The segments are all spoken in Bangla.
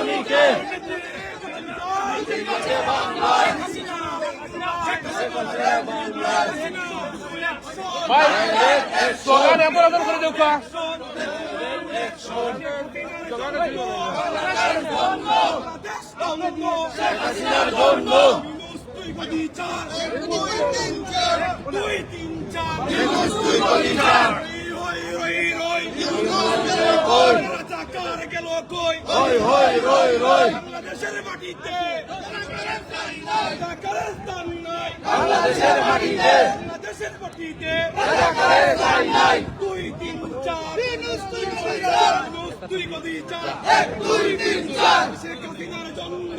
আমিকে ভাই দুই তিন চার দুই তিন চার দুই তিন চার কই? হই হই রই রই বাংলাদেশের মাটিতে। স্থান নাই বাংলাদেশের মাটিতে। বাংলাদেশের মাটিতে। নাই দুই তিন চার। দুই গদি চার এক দুই তিন চার। শেখ হাসিনার জন্ম।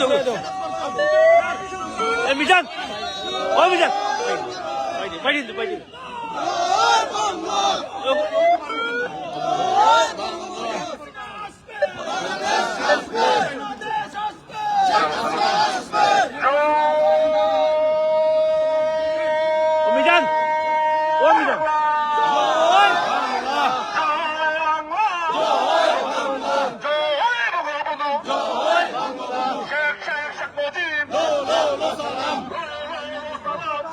দেবো। মিজান। ও মিজান। বাইরে বাইরে মিজান। ও মিজান।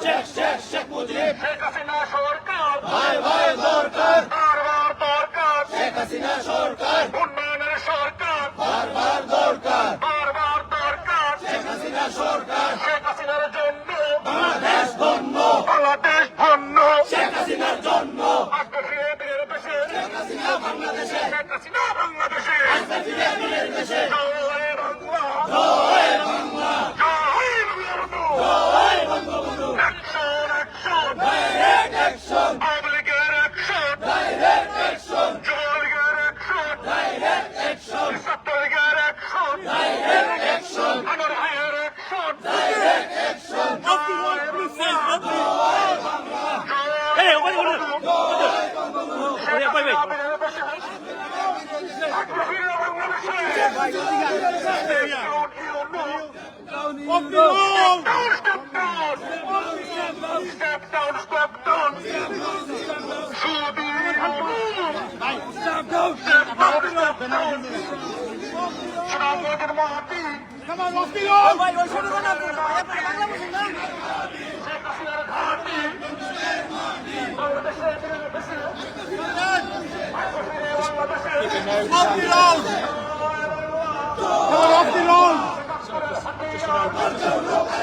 শেখ শেখ শেখ মুজিব শেখ হাসিনা সরকার। ভাই ভাই দরকার। বারবার দরকার। শেখ হাসিনা সরকার। উন্নয়নের সরকার। বারবার দরকার। বারবার দরকার। শেখ হাসিনা সরকার। শেখ হাসিনার জন্য। বাংলাদেশ ধন্য। বাংলাদেশ ধন্য। শেখ হাসিনার জন্য। আজকে ফিরে ফিরে দেশে। শেখ হাসিনা বাংলাদেশে। শেখ হাসিনা বাংলাদেশে। আজকে ফিরে ফিরে Step down, step Step